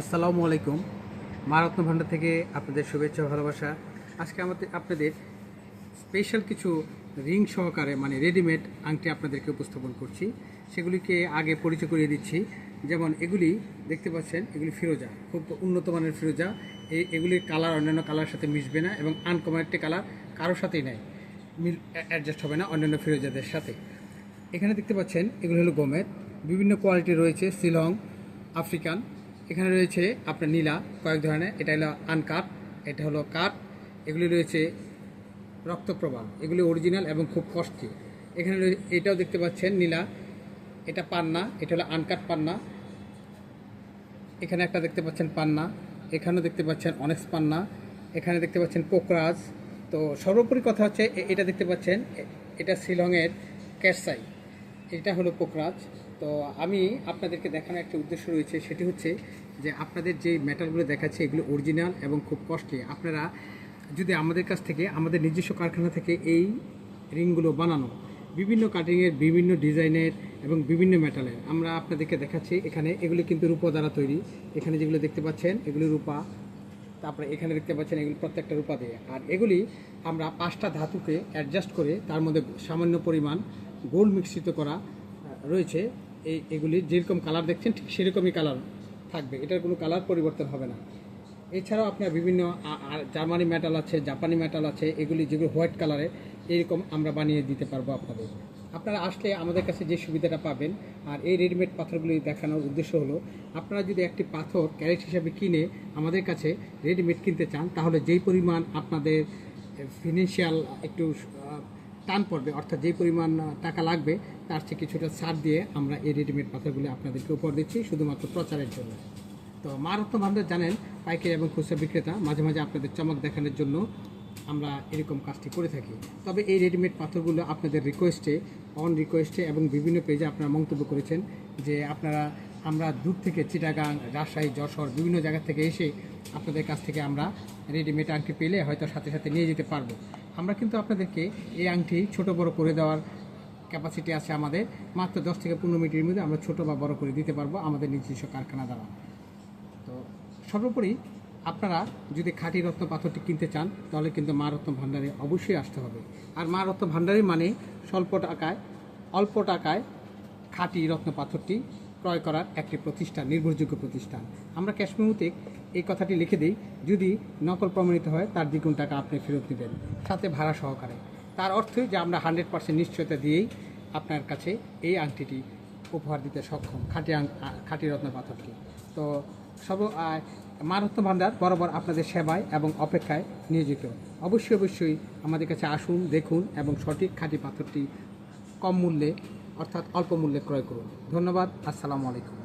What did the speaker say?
আসসালামু আলাইকুম। মারত্ন ভান্ডার থেকে আপনাদের শুভেচ্ছা ভালোবাসা। আজকে আমাদের আপনাদের স্পেশাল কিছু রিং সহকারে মানে রেডিমেড আংটি আপনাদেরকে উপস্থাপন করছি। সেগুলিকে আগে পরিচয় করিয়ে দিচ্ছি। যেমন এগুলি দেখতে পাচ্ছেন, এগুলি ফিরোজা, খুব উন্নত মানের ফিরোজা। এই এগুলির কালার অন্যান্য কালার সাথে মিশবে না এবং আনকমন একটি কালার কারোর সাথেই নেয় মিল অ্যাডজাস্ট হবে না অন্যান্য ফিরোজাদের সাথে। এখানে দেখতে পাচ্ছেন, এগুলো হলো গোমেদ বিভিন্ন কোয়ালিটি রয়েছে, শিলং আফ্রিকান এখানে রয়েছে আপনার নীলা, কয়েক ধরনের। এটা হলো আনকাট এটা হলো কাঠ এগুলি রয়েছে রক্তপ্রবাহ, এগুলি অরিজিনাল এবং খুব কস্টলি এখানে এটাও দেখতে পাচ্ছেন নীলা। এটা পান্না, এটা হলো আনকাট পান্না। এখানে একটা দেখতে পাচ্ছেন পান্না। এখানেও দেখতে পাচ্ছেন অনেক্স পান্না। এখানে দেখতে পাচ্ছেন পোকরাজ তো সর্বোপরি কথা হচ্ছে এটা দেখতে পাচ্ছেন এটা শিলংয়ের ক্যারসাই এটা হলো পোকরাজ তো আমি আপনাদেরকে দেখানোর একটা উদ্দেশ্য রয়েছে, সেটি হচ্ছে যে আপনাদের যে মেটালগুলো দেখাচ্ছে, এগুলো অরিজিনাল এবং খুব কস্টলি আপনারা যদি আমাদের কাছ থেকে, আমাদের নিজস্ব কারখানা থেকে এই রিংগুলো বানানো, বিভিন্ন কাটিংয়ের বিভিন্ন ডিজাইনের এবং বিভিন্ন মেটালের আমরা আপনাদেরকে দেখাচ্ছি এখানে। এগুলি কিন্তু রূপা দ্বারা তৈরি। এখানে যেগুলো দেখতে পাচ্ছেন, এগুলি রূপা। তারপরে এখানে দেখতে পাচ্ছেন, এগুলি প্রত্যেকটা রূপা দিয়ে। আর এগুলি আমরা পাঁচটা ধাতুকে অ্যাডজাস্ট করে তার মধ্যে সামান্য পরিমাণ গোল্ড মিশ্রিত করা রয়েছে। এই এগুলির যেরকম কালার দেখছেন, ঠিক সেরকমই কালার থাকবে। এটার কোনো কালার পরিবর্তন হবে না। এছাড়াও আপনার বিভিন্ন জার্মানি মেটাল আছে, জাপানি মেটাল আছে, এগুলি যেগুলো হোয়াইট কালারের এরকম আমরা বানিয়ে দিতে পারব আপনাদের। আপনারা আসলে আমাদের কাছে যে সুবিধাটা পাবেন, আর এই রেডিমেড পাথরগুলি দেখানোর উদ্দেশ্য হলো, আপনারা যদি একটি পাথর ক্যারেট হিসাবে কিনে আমাদের কাছে রেডিমেড কিনতে চান, তাহলে যেই পরিমাণ আপনাদের ফিনান্সিয়াল একটু টান পড়বে, অর্থাৎ যে পরিমাণ টাকা লাগবে, তার চেয়ে কিছুটা ছাড় দিয়ে আমরা এই রেডিমেড পাথরগুলি আপনাদেরকে উপহার দিচ্ছি, শুধুমাত্র প্রচারের জন্য। তো মারত্ন ভান্ডার জানেন, পাইকারি এবং খুচরা বিক্রেতা, মাঝে মাঝে আপনাদের চমক দেখানোর জন্য আমরা এরকম কাজটি করে থাকি। তবে এই রেডিমেড পাথরগুলো আপনাদের রিকোয়েস্টে অন রিকোয়েস্টে এবং বিভিন্ন পেজে আপনারা মন্তব্য করেছেন যে আপনারা আমরা দূর থেকে চিটাগাং, রাজশাহী, যশোর বিভিন্ন জায়গা থেকে এসে আপনাদের কাছ থেকে আমরা রেডিমেড আংটি পেলে হয়তো সাথে সাথে নিয়ে যেতে পারব। আমরা কিন্তু আপনাদেরকে এই আংটি ছোট বড় করে দেওয়ার ক্যাপাসিটি আছে আমাদের। মাত্র দশ থেকে পনেরো মিনিটের মধ্যে আমরা ছোট বা বড় করে দিতে পারব আমাদের নিজস্ব কারখানা দ্বারা। তো সর্বোপরি আপনারা যদি খাঁটি রত্ন পাথরটি কিনতে চান, তাহলে কিন্তু মা রত্ন ভাণ্ডারে অবশ্যই আসতে হবে। আর মা রত্ন ভাণ্ডারে মানে স্বল্প টাকায়, অল্প টাকায় খাঁটি রত্ন পাথরটি ক্রয় করার একটি প্রতিষ্ঠান নির্ভরযোগ্য প্রতিষ্ঠান। আমরা ক্যাশমেমুতে এই কথাটি লিখে দিই যদি নকল প্রমাণিত হয় তার দ্বিগুণ টাকা আপনি ফেরত দেবেন সাথে ভাড়া সহকারে। তার অর্থই যে আমরা হান্ড্রেড পার্সেন্ট নিশ্চয়তা দিয়েই আপনার কাছে এই আংটিটি উপহার দিতে সক্ষম খাঁটি খাঁটি রত্ন পাথরটি। তো সব আহ, মা রত্ন ভাণ্ডার বরাবর আপনাদের সেবায় এবং অপেক্ষায় নিয়োজিত। অবশ্যই অবশ্যই আমাদের কাছে আসুন দেখুন এবং সঠিক খাঁটি পাথরটি কম মূল্যে অর্থাৎ অল্প মূল্যে ক্রয় করুন। ধন্যবাদ আসসালামু আলাইকুম।